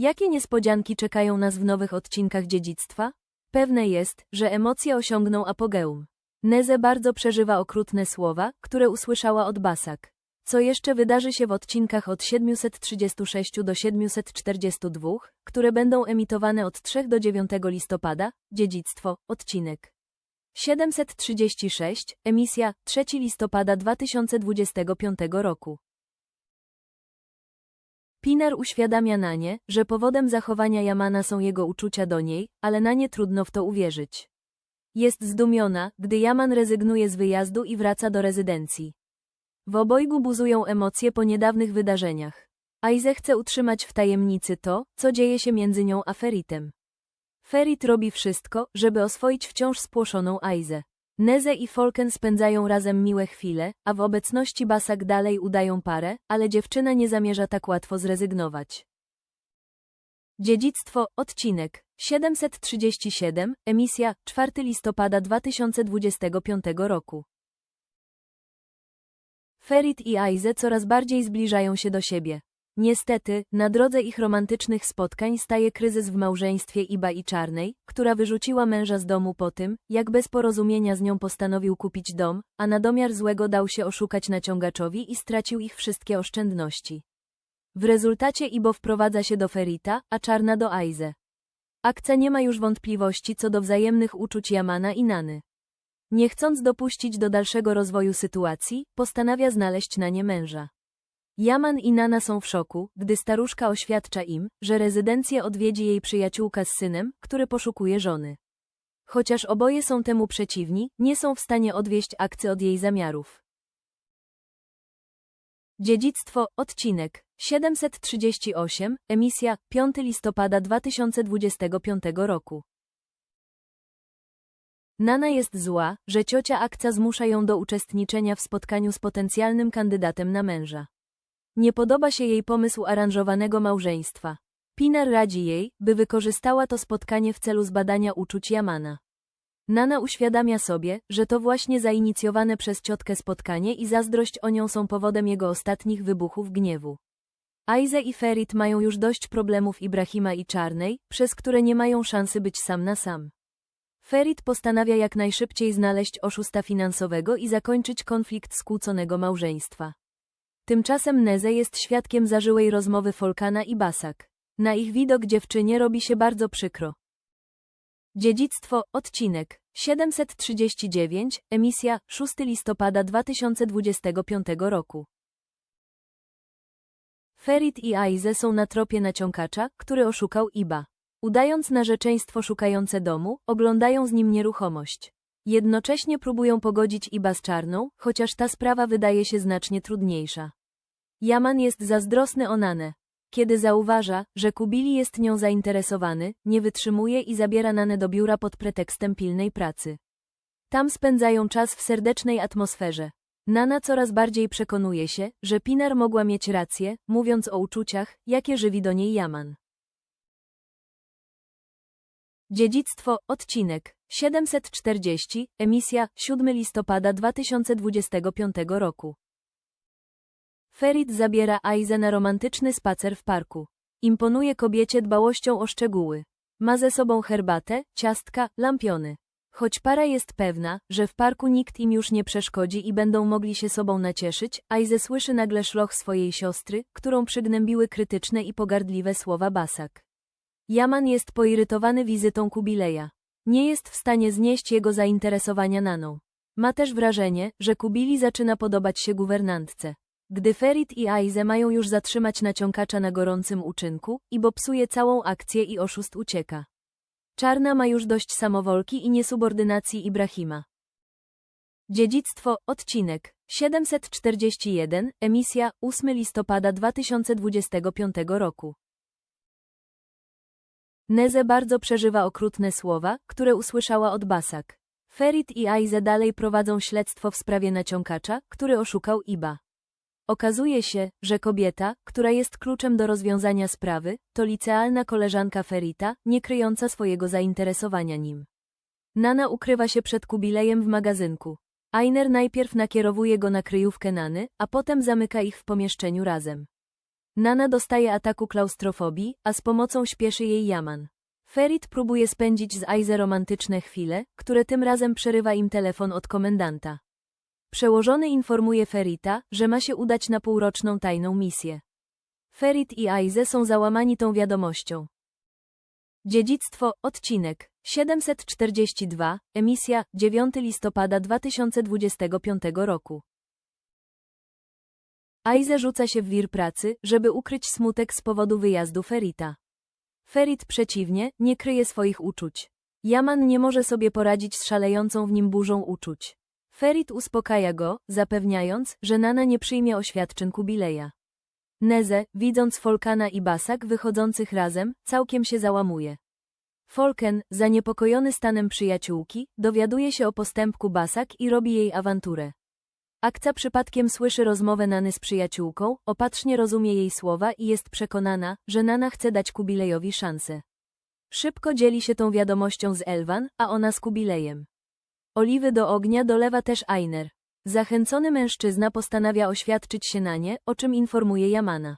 Jakie niespodzianki czekają nas w nowych odcinkach dziedzictwa? Pewne jest, że emocje osiągną apogeum. Neze bardzo przeżywa okrutne słowa, które usłyszała od Basak. Co jeszcze wydarzy się w odcinkach od 736 do 742, które będą emitowane od 3 do 9 listopada? Dziedzictwo, odcinek. 736, emisja 3 listopada 2025 roku. Pinar uświadamia Nanie, że powodem zachowania Jamana są jego uczucia do niej, ale Nanie trudno w to uwierzyć. Jest zdumiona, gdy Jaman rezygnuje z wyjazdu i wraca do rezydencji. W obojgu buzują emocje po niedawnych wydarzeniach. Aize chce utrzymać w tajemnicy to, co dzieje się między nią a Feritem. Ferit robi wszystko, żeby oswoić wciąż spłoszoną Aizę. Neze i Folken spędzają razem miłe chwile, a w obecności Basak dalej udają parę, ale dziewczyna nie zamierza tak łatwo zrezygnować. Dziedzictwo, odcinek 737, emisja 4 listopada 2025 roku. Ferit i Aize coraz bardziej zbliżają się do siebie. Niestety, na drodze ich romantycznych spotkań staje kryzys w małżeństwie Iba i Czarnej, która wyrzuciła męża z domu po tym, jak bez porozumienia z nią postanowił kupić dom, a na domiar złego dał się oszukać naciągaczowi i stracił ich wszystkie oszczędności. W rezultacie Ibo wprowadza się do Ferita, a Czarna do Aize. Akcja nie ma już wątpliwości co do wzajemnych uczuć Jamana i Nany. Nie chcąc dopuścić do dalszego rozwoju sytuacji, postanawia znaleźć na nie męża. Jaman i Nana są w szoku, gdy staruszka oświadcza im, że rezydencję odwiedzi jej przyjaciółka z synem, który poszukuje żony. Chociaż oboje są temu przeciwni, nie są w stanie odwieść akcy od jej zamiarów. Dziedzictwo, odcinek 738, emisja 5 listopada 2025 roku. Nana jest zła, że ciocia akcja zmusza ją do uczestniczenia w spotkaniu z potencjalnym kandydatem na męża. Nie podoba się jej pomysł aranżowanego małżeństwa. Pinar radzi jej, by wykorzystała to spotkanie w celu zbadania uczuć Jamana. Nana uświadamia sobie, że to właśnie zainicjowane przez ciotkę spotkanie i zazdrość o nią są powodem jego ostatnich wybuchów gniewu. Aize i Ferit mają już dość problemów Ibrahima i Czarnej, przez które nie mają szansy być sam na sam. Ferit postanawia jak najszybciej znaleźć oszusta finansowego i zakończyć konflikt skłóconego małżeństwa. Tymczasem Neze jest świadkiem zażyłej rozmowy Folkana i Basak. Na ich widok dziewczynie robi się bardzo przykro. Dziedzictwo, odcinek 739, emisja 6 listopada 2025 roku. Ferit i Aize są na tropie naciąkacza, który oszukał Iba. Udając narzeczeństwo szukające domu, oglądają z nim nieruchomość. Jednocześnie próbują pogodzić Iba z czarną, chociaż ta sprawa wydaje się znacznie trudniejsza. Jaman jest zazdrosny o Nanę. Kiedy zauważa, że Kubili jest nią zainteresowany, nie wytrzymuje i zabiera Nanę do biura pod pretekstem pilnej pracy. Tam spędzają czas w serdecznej atmosferze. Nana coraz bardziej przekonuje się, że Pinar mogła mieć rację, mówiąc o uczuciach, jakie żywi do niej Jaman. Dziedzictwo, odcinek 740, emisja 7 listopada 2025 roku. Ferit zabiera Aize na romantyczny spacer w parku. Imponuje kobiecie dbałością o szczegóły. Ma ze sobą herbatę, ciastka, lampiony. Choć para jest pewna, że w parku nikt im już nie przeszkodzi i będą mogli się sobą nacieszyć, Aize słyszy nagle szloch swojej siostry, którą przygnębiły krytyczne i pogardliwe słowa Basak. Jaman jest poirytowany wizytą Kubileja. Nie jest w stanie znieść jego zainteresowania Naną. Ma też wrażenie, że Kubili zaczyna podobać się guwernantce. Gdy Ferit i Aize mają już zatrzymać naciąkacza na gorącym uczynku, Ibo psuje całą akcję i oszust ucieka. Czarna ma już dość samowolki i niesubordynacji Ibrahima. Dziedzictwo, odcinek 741, emisja 8 listopada 2025 roku. Neze bardzo przeżywa okrutne słowa, które usłyszała od Basak. Ferit i Aize dalej prowadzą śledztwo w sprawie naciąkacza, który oszukał Iba. Okazuje się, że kobieta, która jest kluczem do rozwiązania sprawy, to licealna koleżanka Ferita, nie kryjąca swojego zainteresowania nim. Nana ukrywa się przed Kubilejem w magazynku. Ainer najpierw nakierowuje go na kryjówkę Nany, a potem zamyka ich w pomieszczeniu razem. Nana dostaje ataku klaustrofobii, a z pomocą śpieszy jej Yaman. Ferit próbuje spędzić z Aize romantyczne chwile, które tym razem przerywa im telefon od komendanta. Przełożony informuje Ferita, że ma się udać na półroczną tajną misję. Ferit i Aize są załamani tą wiadomością. Dziedzictwo, odcinek 742, emisja 9 listopada 2025 roku. Aize rzuca się w wir pracy, żeby ukryć smutek z powodu wyjazdu Ferita. Ferit przeciwnie, nie kryje swoich uczuć. Yaman nie może sobie poradzić z szalejącą w nim burzą uczuć. Ferit uspokaja go, zapewniając, że Nana nie przyjmie oświadczyn Kubileja. Neze, widząc Folkana i Basak wychodzących razem, całkiem się załamuje. Folken, zaniepokojony stanem przyjaciółki, dowiaduje się o postępku Basak i robi jej awanturę. Akca przypadkiem słyszy rozmowę Nany z przyjaciółką, opatrznie rozumie jej słowa i jest przekonana, że Nana chce dać Kubilejowi szansę. Szybko dzieli się tą wiadomością z Elwan, a ona z Kubilejem. Oliwy do ognia dolewa też Ainer. Zachęcony mężczyzna postanawia oświadczyć się na nie, o czym informuje Jamana.